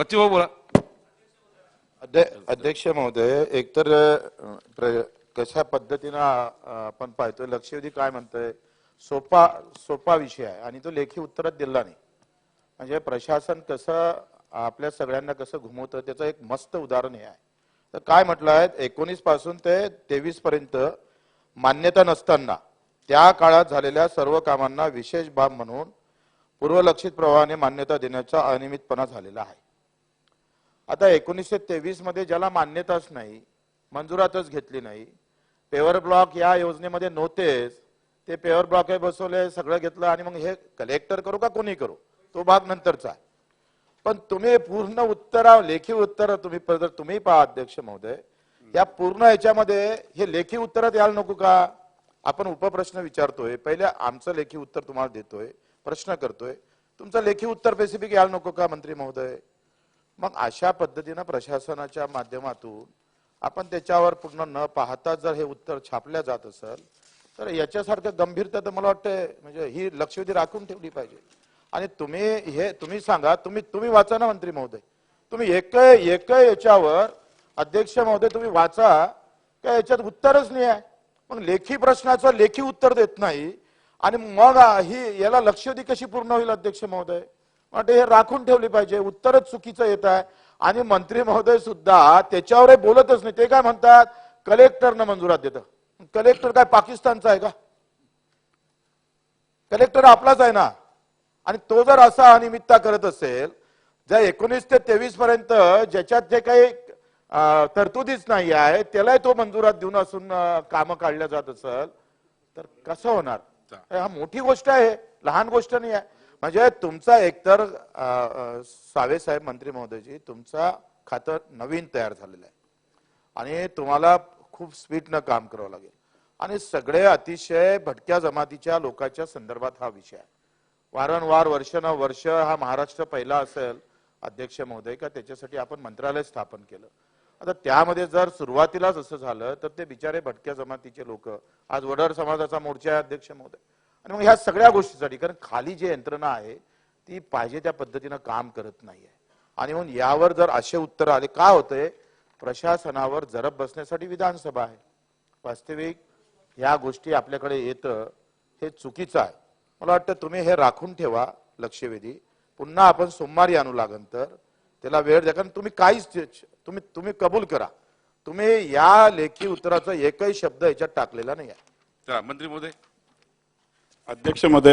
बच्चे बोला. अध्यक्ष महोदय एकतर अ, प्र- कशा पद्धतीनं अ, आपण पाहतोय लक्षवेधी काय म्हणतोय सोपा सोपा विषय आहे आणि तो लेखी उत्तरात दिला नाही. म्हणजे प्रशासन कसं आपल्या सगळ्यांना कसं घुमवतं त्याचं एक मस्त उदाहरण हे आहे. तर काय म्हटलं आहे एकोणीसपासून ते तेवीस पर्यंत मान्यता नसताना त्या काळात झालेल्या सर्व कामांना विशेष बाब म्हणून पूर्वलक्षित प्रवाहाने मान्यता देण्याचा अनियमितपणा झालेला आहे. आता एकोणीसशे तेवीसमध्ये ज्याला मान्यताच नाही मंजुरातच घेतली नाही पेवर ब्लॉक या योजनेमध्ये नव्हतेच ते पेवर ब्लॉक बसवले सगळं घेतलं आणि मग हे कलेक्टर करू का कोणी करू? तो भाग नंतरचा पण तुम्ही पूर्ण उत्तर लेखी उत्तर तुम्ही तुम्ही पहा अध्यक्ष महोदय या पूर्ण याच्यामध्ये हे लेखी उत्तरात यायला नको का? आपण उपप्रश्न विचारतोय पहिले आमचं लेखी उत्तर तुम्हाला देतोय प्रश्न करतोय. तुमचं लेखी उत्तर स्पेसिफिक यायला नको का मंत्री महोदय? मग अशा पद्धतीनं प्रशासनाच्या माध्यमातून आपण त्याच्यावर पूर्ण न पाहता जर हे उत्तर छापल्या जात असेल तर याच्यासारखं गंभीरता तर मला वाटतं म्हणजे ही लक्षवेधी राखून ठेवली पाहिजे. आणि तुम्ही हे तुम्ही सांगा तुम्ही तुम्ही वाचा ना मंत्री महोदय. तुम्ही एक एक याच्यावर अध्यक्ष महोदय तुम्ही वाचा का याच्यात उत्तरच नाही आहे. मग लेखी प्रश्नाचं लेखी उत्तर देत नाही. आणि मग ही याला लक्षवेधी कशी पूर्ण होईल अध्यक्ष महोदय? म्हणजे हे राखून ठेवली पाहिजे. उत्तरच चुकीचं येत आहे. आणि मंत्री महोदय सुद्धा त्याच्यावर बोलतच नाही. ते काय म्हणतात? कलेक्टरनं मंजुरात देतं. कलेक्टर काय पाकिस्तानचा आहे का? कलेक्टर आपलाच आहे ना? आणि तो जर असा अनियमितता करत असेल जर एकोणीस ते तेवीस पर्यंत ज्याच्यात जे काही तरतुदीच नाही आहे त्यालाही तो मंजुरात देऊन असून कामं काढल्या जात असेल तर कसं होणार? हा मोठी गोष्ट आहे. लहान गोष्ट नाही आहे. म्हणजे तुमचा एकतर सावे साहेब मंत्री महोदयजी तुमचा खातं नवीन तयार झालेलं आहे. आणि तुम्हाला खूप स्पीडनं काम करावं लागेल. आणि सगळे अतिशय भटक्या जमातीच्या लोकांच्या संदर्भात हा विषय आहे. वारंवार वर्ष न वर्ष हा महाराष्ट्र पहिला असेल अध्यक्ष महोदय का त्याच्यासाठी आपण मंत्रालय स्थापन केलं. आता त्यामध्ये जर सुरुवातीलाच असं झालं तर ते बिचारे भटक्या जमातीचे लोक. आज वडर समाजाचा मोर्चा आहे अध्यक्ष महोदय. आणि मग ह्या सगळ्या गोष्टीसाठी कारण खाली जी यंत्रणा आहे ती पाहिजे त्या पद्धतीनं काम करत नाही आहे आणि म्हणून यावर जर असे उत्तर आले काय होतंय? प्रशासनावर जरब बसण्यासाठी विधानसभा आहे. वास्तविक या गोष्टी आपल्याकडे येतं हे चुकीचं आहे. मला वाटतं तुम्ही हे राखून ठेवा लक्षवेधी. पुन्हा आपण सोमवारी आणू लागन तर. त्याला वेळ द्या कारण तुम्ही काहीच तुम्ही तुम्ही कबूल करा. तुम्ही या लेखी उत्तराचा एकही शब्द याच्यात टाकलेला नाही आहे मंत्री महोदय. अध्यक्ष महोदय